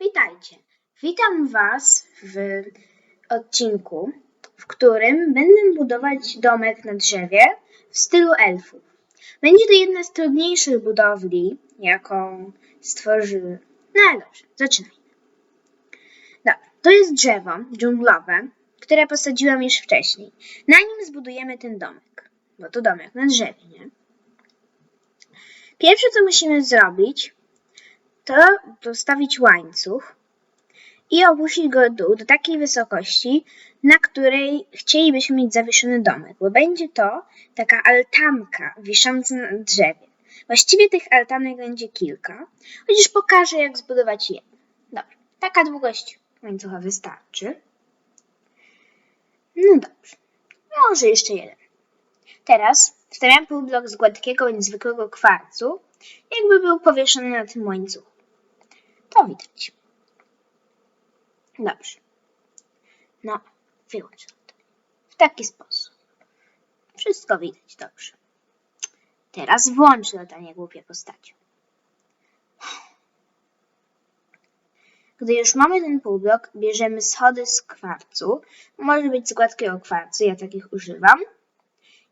Witajcie. Witam Was w odcinku, w którym będę budować domek na drzewie w stylu elfów. Będzie to jedna z trudniejszych budowli, jaką stworzyły. No ale dobrze, zaczynajmy. Dobra, to jest drzewo dżunglowe, które posadziłam już wcześniej. Na nim zbudujemy ten domek, bo to domek na drzewie, nie? Pierwsze, co musimy zrobić, to dostawić łańcuch i opuścić go dół do takiej wysokości, na której chcielibyśmy mieć zawieszony domek, bo będzie to taka altanka wisząca na drzewie. Właściwie tych altanek będzie kilka, chociaż pokażę, jak zbudować je. Dobra, taka długość łańcucha wystarczy. No dobrze, może jeszcze jeden. Teraz wstawiam półblok z gładkiego bądź zwykłego kwarcu, jakby był powieszony na tym łańcuchu. To widać. Dobrze. No, wyłącz to. W taki sposób. Wszystko widać dobrze. Teraz włącz latanie głupie postacią. Gdy już mamy ten półblok, bierzemy schody z kwarcu. Może być z gładkiego kwarcu, ja takich używam.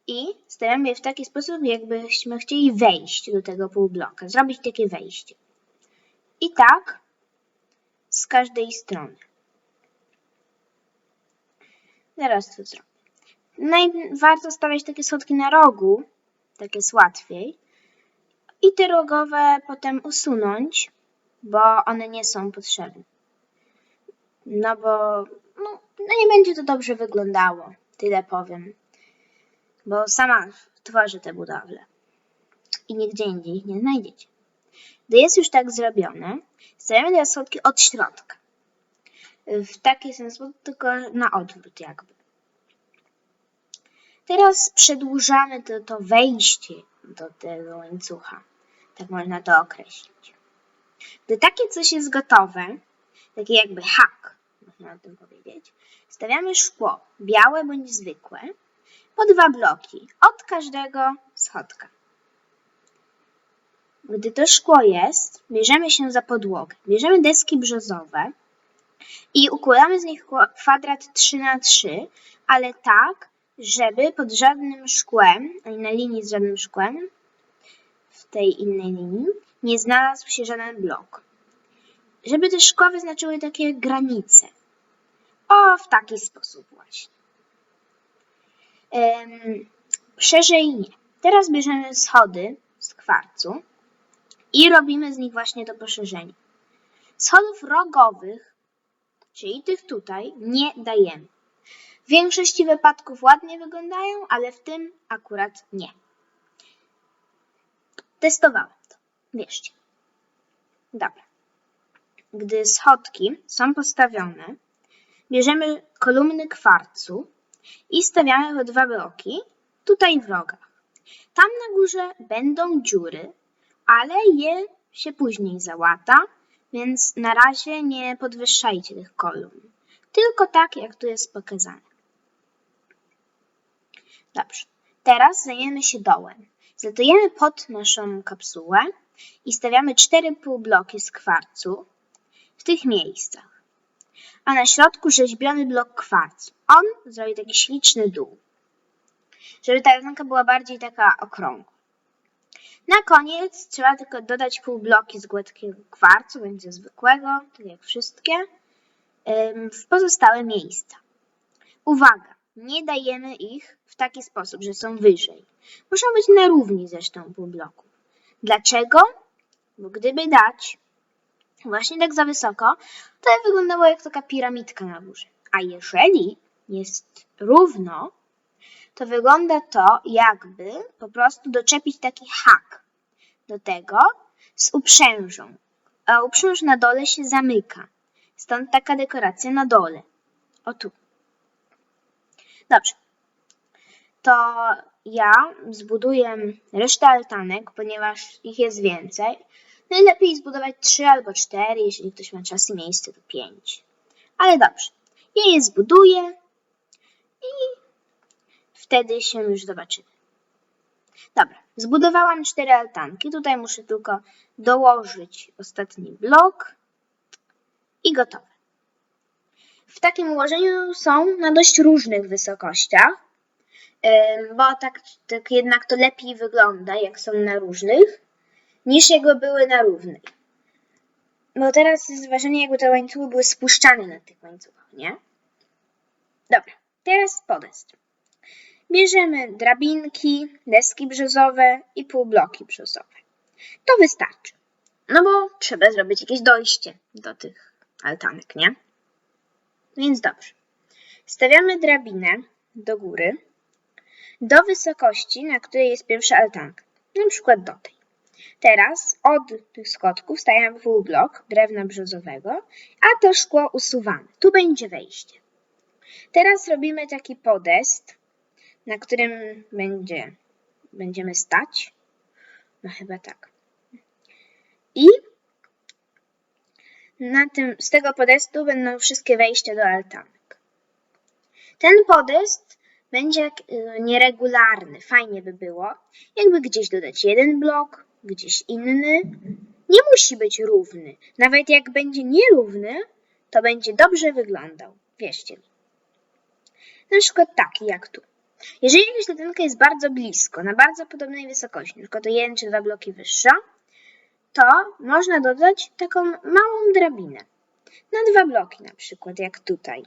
I stawiamy je w taki sposób, jakbyśmy chcieli wejść do tego półbloka, zrobić takie wejście. I tak z każdej strony. Zaraz to zrobię. Naj- warto stawiać takie schodki na rogu, tak jest łatwiej. I te rogowe potem usunąć, bo one nie są potrzebne. No bo no, no nie będzie to dobrze wyglądało, tyle powiem. Bo sama tworzę te budowle. I nigdzie indziej ich nie znajdziecie. Gdy jest już tak zrobione, stawiamy teraz schodki od środka. W taki sam sposób, tylko na odwrót jakby. Teraz przedłużamy to, to wejście do tego łańcucha. Tak można to określić. Gdy takie coś jest gotowe, taki jakby hak, można o tym powiedzieć, stawiamy szkło, białe bądź zwykłe, po dwa bloki od każdego schodka. Gdy to szkło jest, bierzemy się za podłogę. Bierzemy deski brzozowe i układamy z nich kwadrat 3 na 3, ale tak, żeby pod żadnym szkłem, ani na linii z żadnym szkłem, w tej innej linii, nie znalazł się żaden blok. Żeby te szkła wyznaczyły takie granice. O, w taki sposób właśnie. Um, szerzej nie. Teraz bierzemy schody z kwarcu i robimy z nich właśnie to poszerzenie. Schodów rogowych, czyli tych tutaj, nie dajemy. W większości wypadków ładnie wyglądają, ale w tym akurat nie. Testowałem to, wierzcie. Dobra. Gdy schodki są postawione, bierzemy kolumny kwarcu i stawiamy we dwa bloki, tutaj w rogach. Tam na górze będą dziury, ale je się później załata, więc na razie nie podwyższajcie tych kolumn. Tylko tak, jak tu jest pokazane. Dobrze. Teraz zajmiemy się dołem. Zatujemy pod naszą kapsułę i stawiamy cztery półbloki z kwarcu w tych miejscach. A na środku rzeźbiony blok kwarcu. On zrobi taki śliczny dół. Żeby ta ręka była bardziej taka okrągła. Na koniec trzeba tylko dodać pół bloki z gładkiego kwarcu, będzie zwykłego, tak jak wszystkie, w pozostałe miejsca. Uwaga, nie dajemy ich w taki sposób, że są wyżej. Muszą być na równi zresztą pół bloków. Dlaczego? Bo gdyby dać właśnie tak za wysoko, to wyglądało jak taka piramidka na górze. A jeżeli jest równo, to wygląda to jakby po prostu doczepić taki hak do tego z uprzężą. A uprząż na dole się zamyka. Stąd taka dekoracja na dole. O tu. Dobrze. To ja zbuduję resztę altanek, ponieważ ich jest więcej. Najlepiej zbudować trzy albo cztery, jeśli ktoś ma czas i miejsce, to pięć. Ale dobrze. Ja je zbuduję i wtedy się już zobaczymy. Dobra, zbudowałam cztery altanki. Tutaj muszę tylko dołożyć ostatni blok. i gotowe. W takim ułożeniu są na dość różnych wysokościach, bo tak, tak jednak to lepiej wygląda, jak są na różnych, niż jakby były na równej. Bo teraz jest wrażenie, jakby te łańcuchy były spuszczane na tych łańcuchach, nie? Dobra, teraz podest. Bierzemy drabinki, deski brzozowe i półbloki brzozowe. To wystarczy. No bo trzeba zrobić jakieś dojście do tych altanek, nie? Więc dobrze. Stawiamy drabinę do góry, do wysokości, na której jest pierwsza altanka, na przykład do tej. Teraz od tych schodków stawiamy półblok drewna brzozowego, a to szkło usuwamy. Tu będzie wejście. Teraz robimy taki podest, na którym będzie, będziemy stać. No chyba tak. I na tym, z tego podestu będą wszystkie wejścia do altanek. Ten podest będzie y, nieregularny. Fajnie by było, jakby gdzieś dodać jeden blok, gdzieś inny. Nie musi być równy. Nawet jak będzie nierówny, to będzie dobrze wyglądał. Wierzcie mi. Na przykład taki jak tu. Jeżeli jakaś letenka jest bardzo blisko, na bardzo podobnej wysokości, na przykład o jeden czy dwa bloki wyższa, to można dodać taką małą drabinę. Na dwa bloki na przykład, jak tutaj.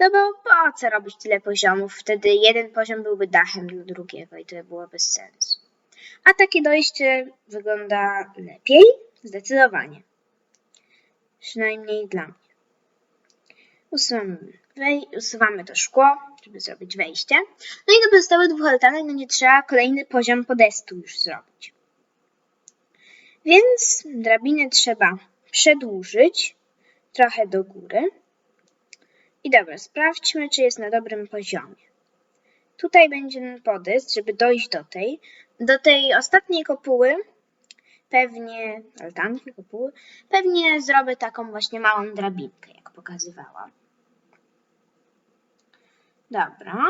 No bo po co robić tyle poziomów? Wtedy jeden poziom byłby dachem dla drugiego i to było bez sensu. A takie dojście wygląda lepiej? Zdecydowanie. Przynajmniej dla mnie. Wej- usuwamy to szkło, żeby zrobić wejście. No i do pozostałych dwóch altanek będzie trzeba kolejny poziom podestu już zrobić. Więc drabinę trzeba przedłużyć trochę do góry. I dobra, sprawdźmy, czy jest na dobrym poziomie. Tutaj będzie podest, żeby dojść do tej. Do tej ostatniej kopuły, pewnie, altanki, kopuły, pewnie zrobię taką właśnie małą drabinkę, jak pokazywałam. Dobra.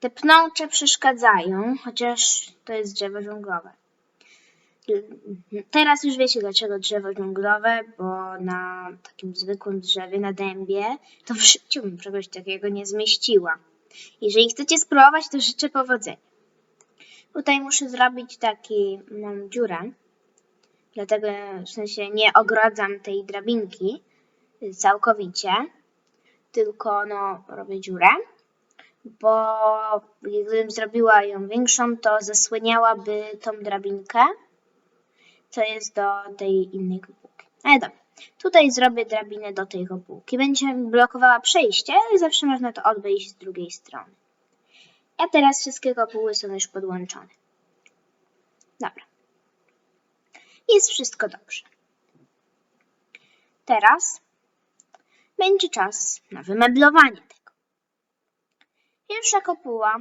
Te pnącze przeszkadzają, chociaż to jest drzewo dżunglowe. Teraz już wiecie dlaczego drzewo dżunglowe, bo na takim zwykłym drzewie, na dębie, to w życiu bym czegoś takiego nie zmieściła. Jeżeli chcecie spróbować, to życzę powodzenia. Tutaj muszę zrobić taki, mam dziurę, dlatego w sensie nie ogrodzam tej drabinki całkowicie, tylko no robię dziurę, bo gdybym zrobiła ją większą, to zasłaniałaby tą drabinkę, co jest do tej innej kopułki. Ale dobra, tutaj zrobię drabinę do tej kopułki. Będzie blokowała przejście, ale zawsze można to odejść z drugiej strony. A teraz wszystkie kopuły są już podłączone. Dobra. Jest wszystko dobrze. Teraz będzie czas na wymeblowanie tego. Pierwsza kopuła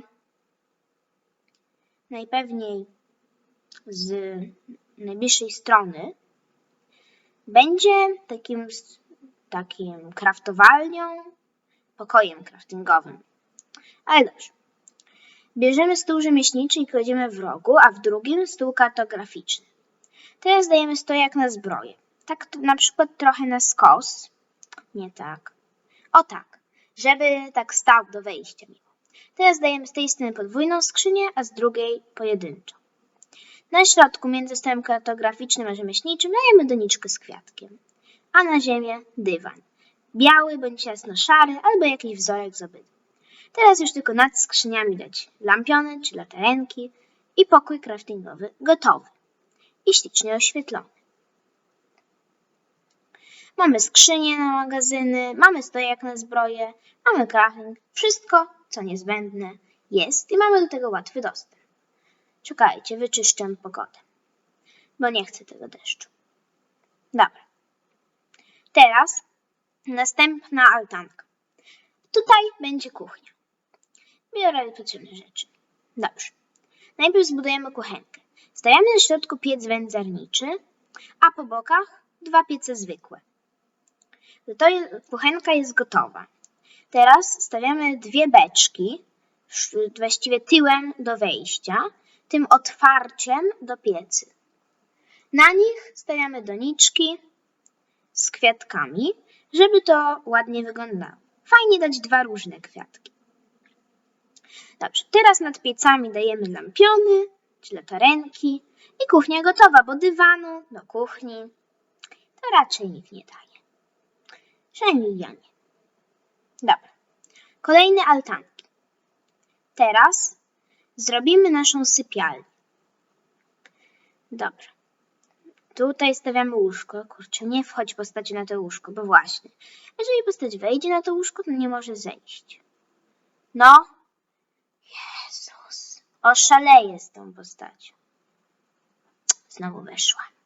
najpewniej z najbliższej strony będzie takim, takim kraftowalnią, pokojem craftingowym. Ale dobrze. Bierzemy stół rzemieślniczy i kładziemy w rogu, a w drugim stół kartograficzny. Teraz dajemy stojak na zbroję. Tak na przykład trochę na skos. Nie tak. O tak, żeby tak stał do wejścia. Teraz dajemy z tej strony podwójną skrzynię, a z drugiej pojedynczą. Na środku między stołem kartograficznym a rzemieślniczym dajemy doniczkę z kwiatkiem, a na ziemię dywan. Biały bądź jasno-szary albo jakiś wzorek z obydwu. Teraz już tylko nad skrzyniami dać lampiony czy latarenki i pokój craftingowy gotowy i ślicznie oświetlony. Mamy skrzynie na magazyny, mamy stojak na zbroję, mamy crafting, wszystko co niezbędne jest i mamy do tego łatwy dostęp. Czekajcie, wyczyszczę pogodę, bo nie chcę tego deszczu. Dobra. Teraz następna altanka. Tutaj będzie kuchnia. Biorę potrzebne rzeczy. Dobrze. Najpierw zbudujemy kuchenkę. Stawiamy na środku piec wędzarniczy, a po bokach dwa piece zwykłe. To jest, kuchenka jest gotowa. Teraz stawiamy dwie beczki, właściwie tyłem do wejścia, tym otwarciem do piecy. Na nich stawiamy doniczki z kwiatkami, żeby to ładnie wyglądało. Fajnie dać dwa różne kwiatki. Dobrze, teraz nad piecami dajemy lampiony, czy latarenki i kuchnia gotowa, bo dywanu do kuchni to raczej nikt nie daje. Przynajmniej ja nie. Dobra, kolejne altanki. Teraz zrobimy naszą sypialnię. Dobrze. Tutaj stawiamy łóżko. Kurczę, nie wchodź postaci na to łóżko, bo właśnie. Jeżeli postać wejdzie na to łóżko, to nie może zejść. No. Jezus. Oszaleję z tą postacią. Znowu weszła.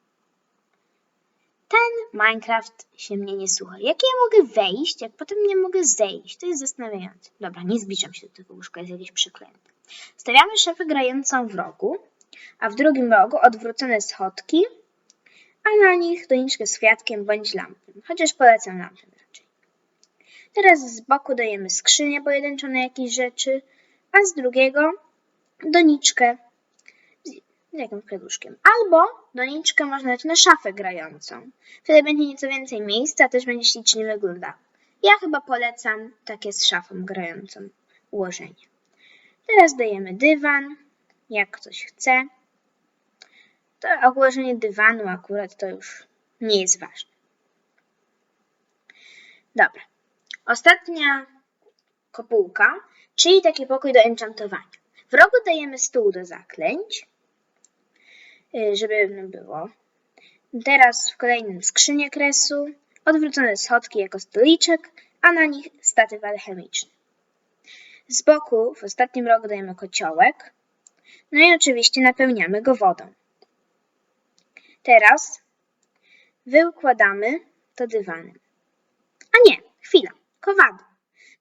Ten Minecraft się mnie nie słucha. Jak ja mogę wejść, jak potem nie mogę zejść? To jest zastanawiające. Dobra, nie zbliżam się do tego łóżka, jest jakieś przeklęte. Stawiamy szafę grającą w rogu, a w drugim rogu odwrócone schodki, a na nich doniczkę z kwiatkiem bądź lampę. Chociaż polecam lampę raczej. Teraz z boku dajemy skrzynię pojedynczą na jakieś rzeczy, a z drugiego doniczkę z jakimś przedłużkiem. Albo doniczkę można dać na szafę grającą. Wtedy będzie nieco więcej miejsca, też będzie ślicznie wyglądało. Ja chyba polecam takie z szafą grającą ułożenie. Teraz dajemy dywan, jak ktoś chce. To ułożenie dywanu akurat to już nie jest ważne. Dobra. Ostatnia kopułka, czyli taki pokój do enchantowania. W rogu dajemy stół do zaklęć, żeby no było. Teraz w kolejnym skrzynię kresu, odwrócone schodki jako stoliczek, a na nich statyw alchemiczny. Z boku w ostatnim rogu dajemy kociołek, no i oczywiście napełniamy go wodą. Teraz wyukładamy to dywanem. A nie, chwila, kowadło.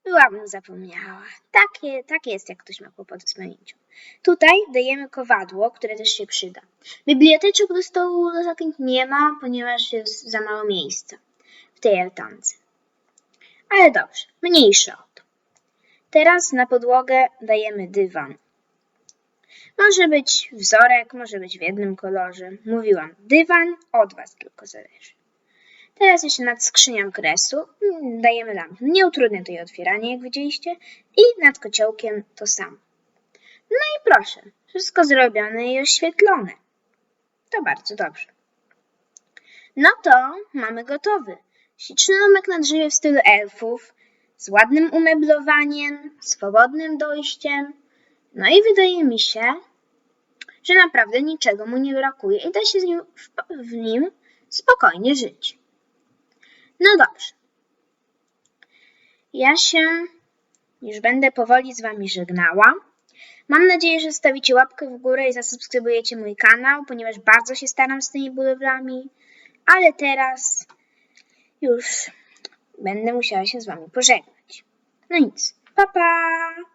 Byłabym zapomniała. Takie, jest, jak ktoś ma kłopoty z pamięcią. Tutaj dajemy kowadło, które też się przyda. Biblioteczek do stołu do zaklęć nie ma, ponieważ jest za mało miejsca w tej altance. Ale dobrze, mniejsze o to. Teraz na podłogę dajemy dywan. Może być wzorek, może być w jednym kolorze. Mówiłam, dywan od Was tylko zależy. Teraz jeszcze nad skrzynią kresu dajemy lampę. Nie to jej otwieranie, jak widzieliście. I nad kociołkiem to samo. No i proszę, wszystko zrobione i oświetlone. To bardzo dobrze. No to mamy gotowy. Śliczny domek na drzewie w stylu elfów, z ładnym umeblowaniem, swobodnym dojściem. No i wydaje mi się, że naprawdę niczego mu nie brakuje i da się z nim, w, w nim spokojnie żyć. No dobrze. Ja się już będę powoli z Wami żegnała. Mam nadzieję, że stawicie łapkę w górę i zasubskrybujecie mój kanał, ponieważ bardzo się staram z tymi budowlami. Ale teraz już będę musiała się z Wami pożegnać. No nic. Pa, pa!